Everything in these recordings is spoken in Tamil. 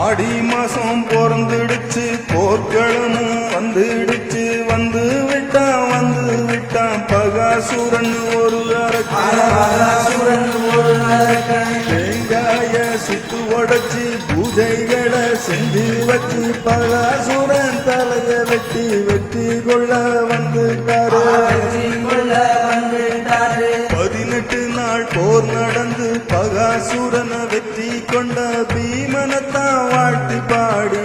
ஆடி மாசம் பிறந்துடுச்சு போர்க்களமும் வந்துடுச்சு. வந்து விட்டான் வந்து விட்டான். பகாசுரன் ஒரு அரக்கன். தேங்காய சுத்து உடைச்சு பூஜைகளை செஞ்சு வச்சு பகாசுரன் தலைய வெட்டி வெட்டி கொள்ள வந்துட்டாரு. பதினெட்டு நாள் போர் பாடி பாடி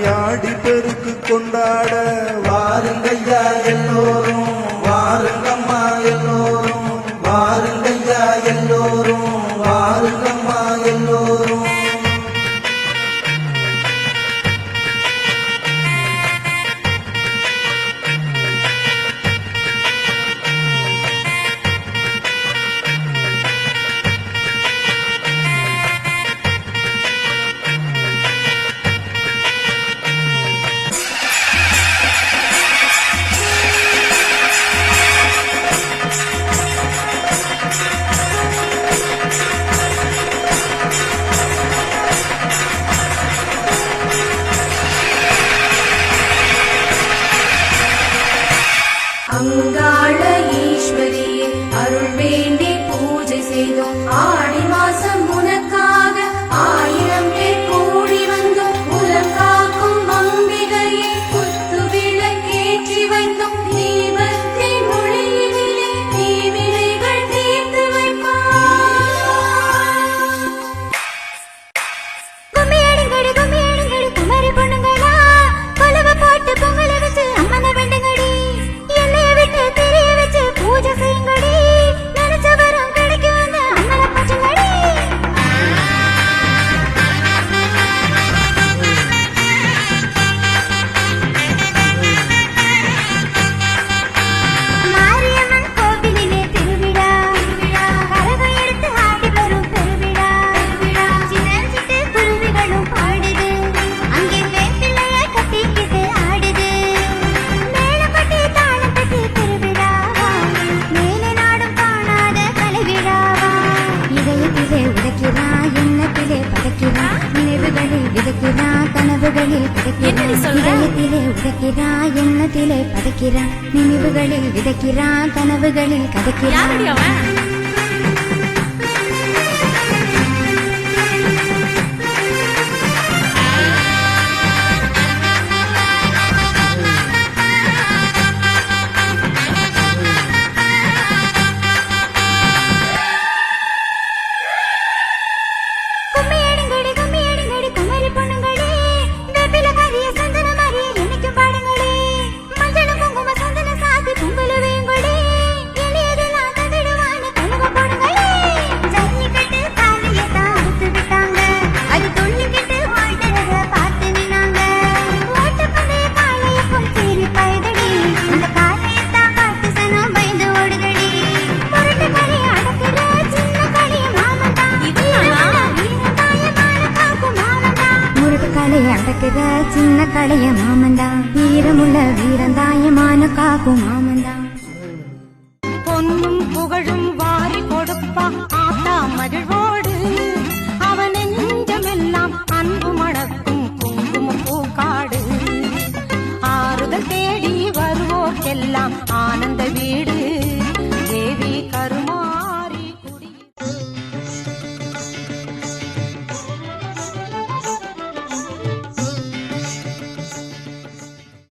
எண்ணத்திலே பதைக்கிறான் நினைவுகளில் விதைக்கிறான் கனவுகளில் கதைக்கிறான். காட்டுற சின்ன கடைய மாமந்தா. வீரமுள்ள வீரந்தாயமான காக்கும் மாமந்தா. பொன்னும் புகழும்